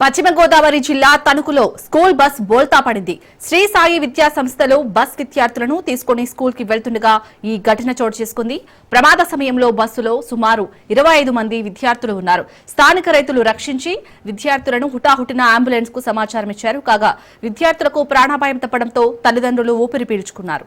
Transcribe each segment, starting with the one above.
పశ్చిమ గోదావరి జిల్లా తణుకులో స్కూల్ బస్ బోల్తా పడింది. శ్రీ సాయి విద్యా సంస్థలో బస్ విద్యార్థులను తీసుకుని స్కూల్కి వెళ్తుండగా ఈ ఘటన చోటు చేసుకుంది. ప్రమాద సమయంలో బస్సులో సుమారు ఇరవై ఐదు మంది విద్యార్థులు ఉన్నారు. స్థానిక రైతులు రక్షించి విద్యార్థులను హుటాహుటిన అంబులెన్స్కు సమాచారం ఇచ్చారు. కాగా విద్యార్థులకు ప్రాణాపాయం తప్పడంతో తల్లిదండ్రులు ఊపిరి పీల్చుకున్నారు.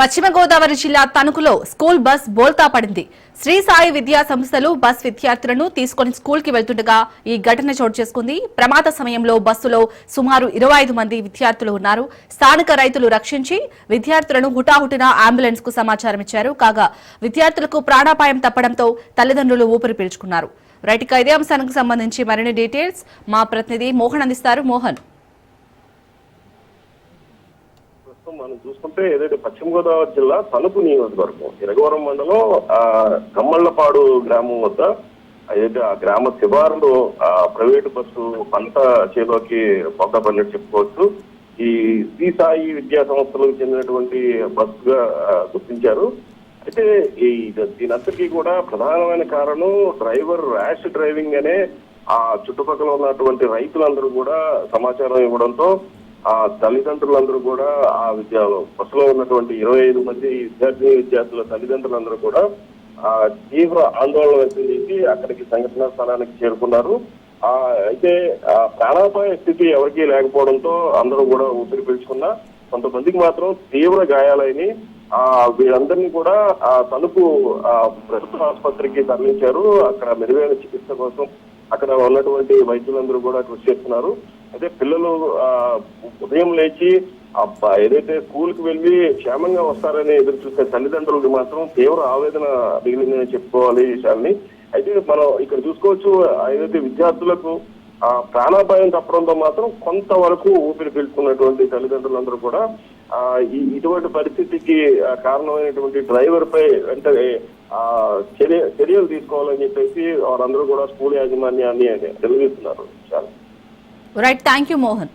పశ్చిమ గోదావరి జిల్లా తణుకులో స్కూల్ బస్ బోల్తా పడింది. శ్రీ సాయి విద్యా సంస్థలు బస్ విద్యార్థులను తీసుకుని స్కూల్కి వెళ్తుండగా ఈ ఘటన చోటు చేసుకుంది. ప్రమాద సమయంలో బస్సులో సుమారు ఇరవై ఐదు మంది విద్యార్థులు ఉన్నారు. స్థానిక రైతులు రక్షించి విద్యార్థులను హుటాహుటిన అంబులెన్స్కు సమాచారం ఇచ్చారు. కాగా విద్యార్థులకు ప్రాణాపాయం తప్పడంతో తల్లిదండ్రులు ఊపిరి పీల్చుకున్నారు. రైట్ ఇదే అంశానికి సంబంధించి మరిన్ని డీటెయిల్స్ మా ప్రతినిధి మోహన్ అందిస్తారు. మోహన్. ప్రస్తుతం మనం చూసుకుంటే ఏదైతే పశ్చిమ గోదావరి జిల్లా తణుకు నియోజకవర్గం ఇరగవరం మండలం ఆ కమ్మళ్ళపాడు గ్రామం వద్ద ఏదైతే ఆ గ్రామ శివారులో ఆ ప్రైవేటు బస్సు పంట చేలోకి పొందబడినట్టు చెప్పుకోవచ్చు. ఈ శ్రీ సాయి విద్యా సంస్థలకు చెందినటువంటి బస్సుగా గుర్తించారు. అయితే ఈ దీనంతటికీ కూడా ప్రధానమైన కారణం డ్రైవర్ ర్యాష్ డ్రైవింగ్ అనే ఆ చుట్టుపక్కల ఉన్నటువంటి రైతులందరూ కూడా సమాచారం ఇవ్వడంతో ఆ తల్లిదండ్రులందరూ కూడా ఆ విద్య బస్సులో ఉన్నటువంటి ఇరవై ఐదు మంది విద్యార్థి విద్యార్థుల తల్లిదండ్రులందరూ కూడా ఆ తీవ్ర ఆందోళన వ్యక్తం చేసి అక్కడికి సంఘటనా స్థలానికి చేరుకున్నారు. ఆ అయితే ఆ ప్రాణాపాయ స్థితి ఎవరికీ లేకపోవడంతో అందరూ కూడా ఊపిరి పీల్చుకున్నా కొంతమందికి మాత్రం తీవ్ర గాయాలైన ఆ వీళ్ళందరినీ కూడా ఆ తణుకు ఆ ప్రభుత్వ ఆసుపత్రికి తరలించారు. అక్కడ మెరుగైన చికిత్స కోసం అక్కడ ఉన్నటువంటి వైద్యులందరూ కూడా కృషి చేస్తున్నారు. అయితే పిల్లలు ఉదయం లేచి ఆ ఏదైతే స్కూల్కి వెళ్ళి క్షేమంగా వస్తారని ఎదురు చూసే తల్లిదండ్రులకు మాత్రం తీవ్ర ఆవేదన మిగిలిందని చెప్పుకోవాలి ఈ విషయాన్ని అయితే మనం ఇక్కడ చూసుకోవచ్చు ఏదైతే విద్యార్థులకు ఆ ప్రాణాపాయం తప్పడంతో మాత్రం కొంతవరకు ఊపిరి పీల్చుకున్నటువంటి తల్లిదండ్రులందరూ కూడా ఆ ఇటువంటి పరిస్థితికి కారణమైనటువంటి డ్రైవర్ పై వెంటనే ఆ చర్య చర్యలు తీసుకోవాలని చెప్పేసి వారందరూ కూడా స్కూల్ యాజమాన్యాన్ని తెలియజేస్తున్నారు చాలా రైట్ థ్యాంక్ యూ మోహన్